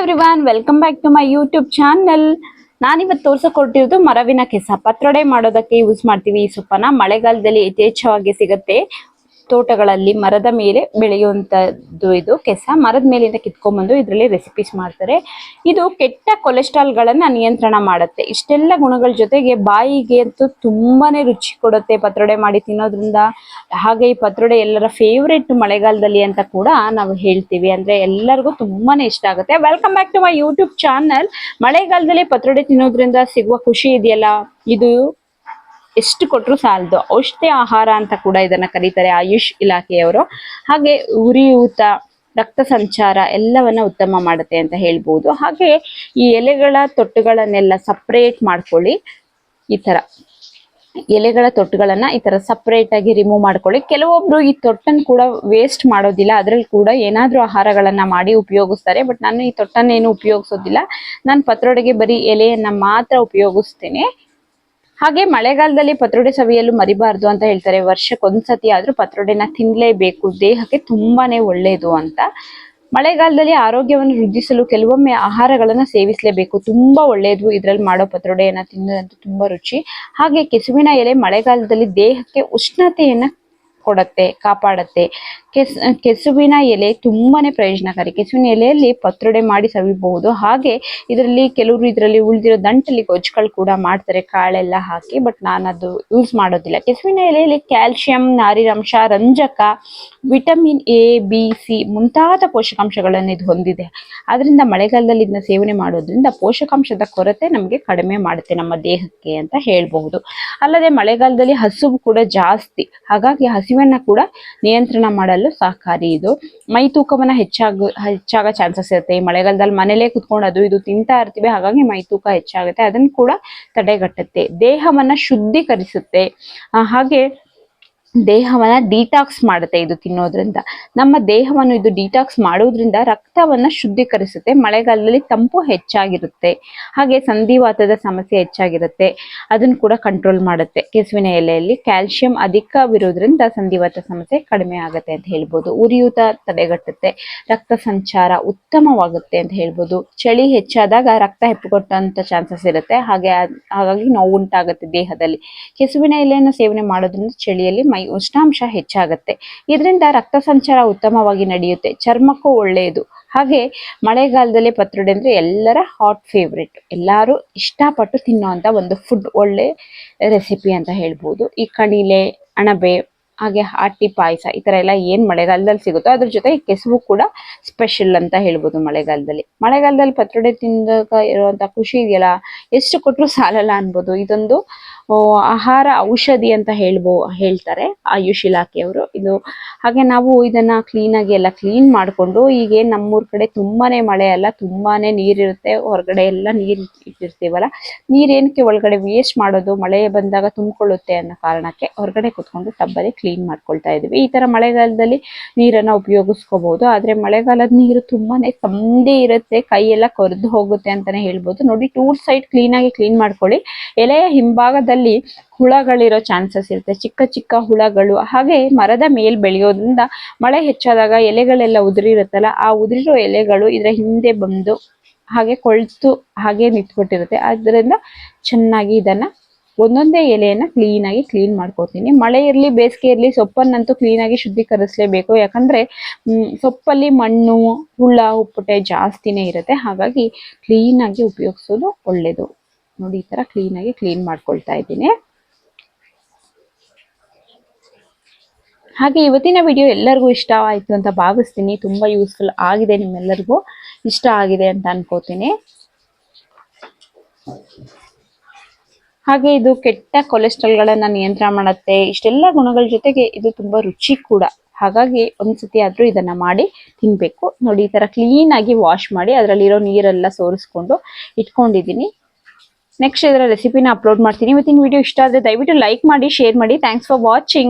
Everyone welcome back to my YouTube channel ನಾನಿವತ್ತು ತೋರ್ಸಕ್ ಮರವಿನ ಕೆಸ. ಪತ್ರೊಡೆ ಮಾಡೋದಕ್ಕೆ ಯೂಸ್ ಮಾಡ್ತೀವಿ. ಈ ಸೊಪ್ಪನ್ನ ಮಳೆಗಾಲದಲ್ಲಿ ಯಥೇಚ್ಛವಾಗಿ ಸಿಗುತ್ತೆ. ತೋಟಗಳಲ್ಲಿ ಮರದ ಮೇಲೆ ಬೆಳೆಯುವಂತದ್ದು ಇದು ಕೆಸ. ಮರದ ಮೇಲಿಂದ ಕಿತ್ಕೊಂಡ್ಬಂದು ಇದರಲ್ಲಿ ರೆಸಿಪೀಸ್ ಮಾಡ್ತಾರೆ. ಇದು ಕೆಟ್ಟ ಕೊಲೆಸ್ಟ್ರಾಲ್ಗಳನ್ನು ನಿಯಂತ್ರಣ ಮಾಡುತ್ತೆ. ಇಷ್ಟೆಲ್ಲ ಗುಣಗಳ ಜೊತೆಗೆ ಬಾಯಿಗೆ ಅಂತೂ ತುಂಬಾನೇ ರುಚಿ ಕೊಡುತ್ತೆ ಪತ್ರೊಡೆ ಮಾಡಿ ತಿನ್ನೋದ್ರಿಂದ. ಹಾಗೆ ಈ ಪತ್ರೊಡೆ ಎಲ್ಲರ ಫೇವ್ರೆಟ್ ಮಳೆಗಾಲದಲ್ಲಿ ಅಂತ ಕೂಡ ನಾವು ಹೇಳ್ತೀವಿ. ಅಂದ್ರೆ ಎಲ್ಲರಿಗೂ ತುಂಬಾನೇ ಇಷ್ಟ ಆಗುತ್ತೆ. Welcome back to my YouTube channel ಮಳೆಗಾಲದಲ್ಲಿ ಪತ್ರೊಡೆ ತಿನ್ನೋದ್ರಿಂದ ಸಿಗುವ ಖುಷಿ ಇದೆಯಲ್ಲ? ಇದು ಎಷ್ಟು ಕೊಟ್ಟರು ಸಾಲದು? ಔಷಧಿ ಆಹಾರ ಅಂತ ಕೂಡ ಇದನ್ನ ಕರೀತಾರೆ ಆಯುಷ್ ಇಲಾಖೆಯವರು. ಹಾಗೆ ಉರಿಯೂತ ರಕ್ತ ಸಂಚಾರ ಎಲ್ಲವನ್ನ ಉತ್ತಮ ಮಾಡುತ್ತೆ ಅಂತ ಹೇಳ್ಬೋದು. ಹಾಗೆ ಈ ಎಲೆಗಳ ತೊಟ್ಟುಗಳನ್ನೆಲ್ಲ ಸಪ್ರೇಟ್ ಮಾಡ್ಕೊಳ್ಳಿ. ಈ ತರ. ಎಲೆಗಳ ತೊಟ್ಟುಗಳನ್ನ ಈ ತರ ಸಪ್ರೇಟ್ ಆಗಿ ರಿಮೂವ್ ಮಾಡ್ಕೊಳ್ಳಿ. ಕೆಲವೊಬ್ರು ಈ ತೊಟ್ಟನ್ನು ಕೂಡ ವೇಸ್ಟ್ ಮಾಡೋದಿಲ್ಲ. ಅದ್ರಲ್ಲಿ ಕೂಡ ಏನಾದ್ರೂ ಆಹಾರಗಳನ್ನ ಮಾಡಿ ಉಪಯೋಗಿಸ್ತಾರೆ. ಬಟ್ ನಾನು ಈ ತೊಟ್ಟನ್ನೇನು ಉಪಯೋಗಿಸೋದಿಲ್ಲ. ನಾನು ಪತ್ರೊಡೆಗೆ ಬರೀ ಎಲೆಯನ್ನ ಮಾತ್ರ ಉಪಯೋಗಿಸ್ತೇನೆ. ಹಾಗೆ ಮಳೆಗಾಲದಲ್ಲಿ ಪತ್ರೊಡೆ ಸವಿಯಲು ಮರಿಬಾರ್ದು ಅಂತ ಹೇಳ್ತಾರೆ. ವರ್ಷಕ್ಕೊಂದ್ಸತಿ ಆದ್ರೂ ಪತ್ರೊಡೆನ ತಿನ್ಲೇಬೇಕು. ದೇಹಕ್ಕೆ ತುಂಬಾನೇ ಒಳ್ಳೆಯದು ಅಂತ. ಮಳೆಗಾಲದಲ್ಲಿ ಆರೋಗ್ಯವನ್ನು ವೃದ್ಧಿಸಲು ಕೆಲವೊಮ್ಮೆ ಆಹಾರಗಳನ್ನು ಸೇವಿಸಲೇಬೇಕು. ತುಂಬಾ ಒಳ್ಳೆಯದು ಇದರಲ್ಲಿ ಮಾಡೋ ಪತ್ರೊಡೆಯನ್ನು ತಿನ್ನೋದಂತೂ ತುಂಬಾ ರುಚಿ. ಹಾಗೆ ಕೆಸುವಿನ ಎಲೆ ಮಳೆಗಾಲದಲ್ಲಿ ದೇಹಕ್ಕೆ ಉಷ್ಣತೆಯನ್ನ ಕೊಡತ್ತೆ, ಕಾಪಾಡತ್ತೆ. ಕೆಸ್, ಕೆಸುವಿನ ಎಲೆ ತುಂಬಾನೇ ಪ್ರಯೋಜನಕಾರಿ. ಕೆಸುವಿನ ಎಲೆಯಲ್ಲಿ ಪತ್ರೊಡೆ ಮಾಡಿ ಸವಿಬಹುದು. ಹಾಗೆ ಇದರಲ್ಲಿ ಕೆಲವರು ಇದರಲ್ಲಿ ಉಳಿದಿರೋ ದಂಟಲ್ಲಿ ಗೊಜ್ಜುಗಳು ಕೂಡ ಮಾಡ್ತಾರೆ, ಕಾಳೆಲ್ಲ ಹಾಕಿ ಬಟ್ ನಾನು ಅದು ಯೂಸ್ ಮಾಡೋದಿಲ್ಲ. ಕೆಸುವಿನ ಎಲೆಯಲ್ಲಿ ಕ್ಯಾಲ್ಸಿಯಂ ನಾರಿನಾಂಶ ರಂಜಕ, ವಿಟಮಿನ್ ಎ, ಬಿ, ಸಿ ಮುಂತಾದ ಪೋಷಕಾಂಶಗಳನ್ನು ಇದು ಹೊಂದಿದೆ. ಆದ್ರಿಂದ ಮಳೆಗಾಲದಲ್ಲಿ ಇದನ್ನ ಸೇವನೆ ಮಾಡೋದ್ರಿಂದ ಪೋಷಕಾಂಶದ ಕೊರತೆ ನಮಗೆ ಕಡಿಮೆ ಮಾಡುತ್ತೆ ನಮ್ಮ ದೇಹಕ್ಕೆ ಅಂತ ಹೇಳ್ಬಹುದು. ಅಲ್ಲದೆ ಮಳೆಗಾಲದಲ್ಲಿ ಹಸುವು ಕೂಡ ಜಾಸ್ತಿ. ಹಾಗಾಗಿ ಹಸಿವನ್ನ ಕೂಡ ನಿಯಂತ್ರಣ ಮಾಡಲು ಸಹಕಾರಿ ಇದು. ಮೈ ತೂಕವನ್ನ ಹೆಚ್ಚಾಗ ಹೆಚ್ಚಾಗ ಚಾನ್ಸಸ್ ಇರುತ್ತೆ. ಈ ಮಳೆಗಾಲದಲ್ಲಿ ಮನೇಲೇ ಕುತ್ಕೊಂಡು ಅದು ಇದು ತಿಂತಾ ಇರ್ತೀವಿ, ಹಾಗಾಗಿ ಮೈ ತೂಕ ಹೆಚ್ಚಾಗುತ್ತೆ. ಅದನ್ನ ಕೂಡ ತಡೆಗಟ್ಟುತ್ತೆ. ದೇಹವನ್ನ ಶುದ್ಧೀಕರಿಸುತ್ತೆ. ಹಾಗೆ ದೇಹವನ್ನ ಡಿಟಾಕ್ಸ್ ಮಾಡುತ್ತೆ ಇದು ತಿನ್ನೋದ್ರಿಂದ. ನಮ್ಮ ದೇಹವನ್ನು ಇದು ಡಿಟಾಕ್ಸ್ ಮಾಡೋದ್ರಿಂದ ರಕ್ತವನ್ನ ಶುದ್ಧೀಕರಿಸುತ್ತೆ. ಮಳೆಗಾಲದಲ್ಲಿ ತಂಪು ಹೆಚ್ಚಾಗಿರುತ್ತೆ. ಹಾಗೆ ಸಂಧಿವಾತದ ಸಮಸ್ಯೆ ಹೆಚ್ಚಾಗಿರುತ್ತೆ. ಅದನ್ನು ಕೂಡ ಕಂಟ್ರೋಲ್ ಮಾಡುತ್ತೆ. ಕೆಸುವಿನ ಎಲೆಯಲ್ಲಿ ಕ್ಯಾಲ್ಸಿಯಂ ಅಧಿಕವಿರೋದ್ರಿಂದ ಸಂಧಿವಾತ ಸಮಸ್ಯೆ ಕಡಿಮೆ ಆಗುತ್ತೆ ಅಂತ ಹೇಳ್ಬೋದು. ಉರಿಯೂತ ತಡೆಗಟ್ಟುತ್ತೆ. ರಕ್ತ ಸಂಚಾರ ಉತ್ತಮವಾಗುತ್ತೆ ಅಂತ ಹೇಳ್ಬೋದು. ಚಳಿ ಹೆಚ್ಚಾದಾಗ ರಕ್ತ ಹೆಪ್ಪುಕೊಟ್ಟಂತ ಚಾನ್ಸಸ್ ಇರುತ್ತೆ. ಹಾಗೆ ಹಾಗಾಗಿ ನೋವು ಉಂಟಾಗುತ್ತೆ ದೇಹದಲ್ಲಿ. ಕೆಸುವಿನ ಎಲೆಯನ್ನು ಸೇವನೆ ಮಾಡೋದ್ರಿಂದ ಚಳಿಯಲ್ಲಿ ಉಷ್ಣಾಂಶ ಹೆಚ್ಚಾಗುತ್ತೆ. ಇದರಿಂದ ರಕ್ತ ಸಂಚಾರ ಉತ್ತಮವಾಗಿ ನಡೆಯುತ್ತೆ. ಚರ್ಮಕ್ಕೂ ಒಳ್ಳೆಯದು. ಹಾಗೆ ಮಳೆಗಾಲದಲ್ಲಿ ಪತ್ರೊಡೆ ಅಂದರೆ ಎಲ್ಲರ ಹಾಟ್ ಫೇವ್ರೆಟ್ ಎಲ್ಲರೂ ಇಷ್ಟಪಟ್ಟು ತಿನ್ನುವಂತ ಒಂದು ಫುಡ್ ಒಳ್ಳೆ ರೆಸಿಪಿ ಅಂತ ಹೇಳ್ಬೋದು. ಈ ಕಣಿಲೆ ಅಣಬೆ, ಹಾಗೆ ಹಾಟಿ ಪಾಯಸ ಈ ಥರ ಎಲ್ಲ ಏನು ಮಳೆಗಾಲದಲ್ಲಿ ಸಿಗುತ್ತೋ ಅದ್ರ ಜೊತೆ ಕೆಸುವು ಕೂಡ ಸ್ಪೆಷಲ್ ಅಂತ ಹೇಳ್ಬೋದು ಮಳೆಗಾಲದಲ್ಲಿ. ಮಳೆಗಾಲದಲ್ಲಿ ಪತ್ರೊಡೆ ತಿಂದಾಗ ಇರುವಂಥ ಖುಷಿ ಇದೆಯಲ್ಲ? ಎಷ್ಟು ಕೊಟ್ಟರು ಸಾಲಲ್ಲ ಅನ್ಬೋದು. ಇದೊಂದು ಆಹಾರ ಔಷಧಿ ಅಂತ ಹೇಳ್ಬೋ, ಹೇಳ್ತಾರೆ ಆಯುಷ್ ಇಲಾಖೆಯವರು. ಇದು ಹಾಗೆ ನಾವು ಇದನ್ನ ಕ್ಲೀನ್ ಆಗಿ ಎಲ್ಲ ಕ್ಲೀನ್ ಮಾಡ್ಕೊಂಡು ಈಗ ನಮ್ಮೂರ್ ಕಡೆ ತುಂಬಾನೇ ಮಳೆ ಅಲ್ಲ, ತುಂಬಾನೇ ನೀರಿರುತ್ತೆ. ಹೊರಗಡೆ ಎಲ್ಲ ನೀರ್ ಇಟ್ಟಿರ್ತೀವಲ್ಲ ನೀರೇನಕ್ಕೆ ಒಳಗಡೆ ವೇಸ್ಟ್ ಮಾಡೋದು, ಮಳೆ ಬಂದಾಗ ತುಂಬಿಕೊಳ್ಳುತ್ತೆ ಅನ್ನೋ ಕಾರಣಕ್ಕೆ ಹೊರಗಡೆ ಕುತ್ಕೊಂಡು ಟಬ್ಬಲ್ಲಿ ಕ್ಲೀನ್ ಮಾಡ್ಕೊಳ್ತಾ ಇದೀವಿ ಈ ತರ ಮಳೆಗಾಲದಲ್ಲಿ ನೀರನ್ನ ಉಪಯೋಗಿಸ್ಕೋಬಹುದು ಆದ್ರೆ ಮಳೆಗಾಲದ ನೀರು ತುಂಬಾನೇ ತಂದೇ ಇರುತ್ತೆ ಕೈ ಎಲ್ಲ ಕೊರೆದು ಹೋಗುತ್ತೆ ಅಂತಾನೆ ಹೇಳ್ಬೋದು. ನೋಡಿ, ಟೂರ್ ಸೈಡ್ ಕ್ಲೀನ್ ಆಗಿ ಕ್ಲೀನ್ ಮಾಡ್ಕೊಳ್ಳಿ. ಎಲೆಯ ಹಿಂಭಾಗದಲ್ಲಿ ಹುಳಗಳಿರೋ ಚಾನ್ಸಸ್ ಇರುತ್ತೆ. ಚಿಕ್ಕ ಚಿಕ್ಕ ಹುಳಗಳು, ಹಾಗೆ ಮರದ ಮೇಲ್ ಬೆಳೆಯೋದ್ರಿಂದ ಮಳೆ ಹೆಚ್ಚಾದಾಗ ಎಲೆಗಳೆಲ್ಲ ಉದುರಿರುತ್ತಲ್ಲ, ಆ ಉದುರಿರೋ ಎಲೆಗಳು ಇದರ ಹಿಂದೆ ಬಂದು ಹಾಗೆ ಕೊಳ್ತು ಹಾಗೆ ನಿಂತ್ಕೊಟ್ಟಿರುತ್ತೆ. ಅದರಿಂದ ಚೆನ್ನಾಗಿ ಇದನ್ನ ಒಂದೊಂದೇ ಎಲೆಯನ್ನ ಕ್ಲೀನ್ ಆಗಿ ಕ್ಲೀನ್ ಮಾಡ್ಕೋತೀನಿ. ಮಳೆ ಇರಲಿ, ಬೇಸಿಗೆ ಇರಲಿ, ಸೊಪ್ಪನ್ನಂತೂ ಕ್ಲೀನ್ ಆಗಿ ಶುದ್ಧೀಕರಿಸಲೇಬೇಕು. ಯಾಕಂದ್ರೆ ಸೊಪ್ಪಲ್ಲಿ ಮಣ್ಣು, ಹುಳ, ಉಪ್ಪುಟೆ ಜಾಸ್ತಿನೇ ಇರುತ್ತೆ. ಹಾಗಾಗಿ ಕ್ಲೀನ್ ಆಗಿ ಉಪಯೋಗಿಸೋದು ಒಳ್ಳೇದು. ನೋಡಿ, ಈ ತರ ಕ್ಲೀನ್ ಆಗಿ ಕ್ಲೀನ್ ಮಾಡ್ಕೊಳ್ತಾ ಇದ್ದೀನಿ. ಹಾಗೆ ಇವತ್ತಿನ ವಿಡಿಯೋ ಎಲ್ಲರಿಗೂ ಇಷ್ಟ ಆಯ್ತು ಅಂತ ಭಾವಿಸ್ತೀನಿ. ತುಂಬಾ ಯೂಸ್ಫುಲ್ ಆಗಿದೆ ನಿಮ್ಮೆಲ್ಲರಿಗೂ. ಇಷ್ಟ ಆಗಿದೆ ಅಂತ ಅನ್ಕೋತೀನಿ. ಹಾಗೆ ಇದು ಕೆಟ್ಟ ಕೊಲೆಸ್ಟ್ರಾಲ್ಗಳನ್ನ ನಿಯಂತ್ರಣ ಮಾಡುತ್ತೆ. ಇಷ್ಟೆಲ್ಲ ಗುಣಗಳ ಜೊತೆಗೆ ಇದು ತುಂಬಾ ರುಚಿ ಕೂಡ. ಹಾಗಾಗಿ ಒಂದ್ಸತಿ ಆದ್ರೂ ಇದನ್ನ ಮಾಡಿ ತಿನ್ಬೇಕು. ನೋಡಿ, ಈ ಕ್ಲೀನ್ ಆಗಿ ವಾಶ್ ಮಾಡಿ ಅದರಲ್ಲಿರೋ ನೀರೆಲ್ಲ ಸೋರಿಸ್ಕೊಂಡು ಇಟ್ಕೊಂಡಿದ್ದೀನಿ. ನೆಕ್ಸ್ಟ್ ಇದರ ರೆಸಿಪಿನ ಅಪ್ಲೋಡ್ ಮಾಡ್ತೀನಿ. ಇವತ್ತಿನ ವಿಡಿಯೋ ಇಷ್ಟ ಆದರೆ ದಯವಿಟ್ಟು ಲೈಕ್ ಮಾಡಿ ಶೇರ್ ಮಾಡಿ. Thanks for watching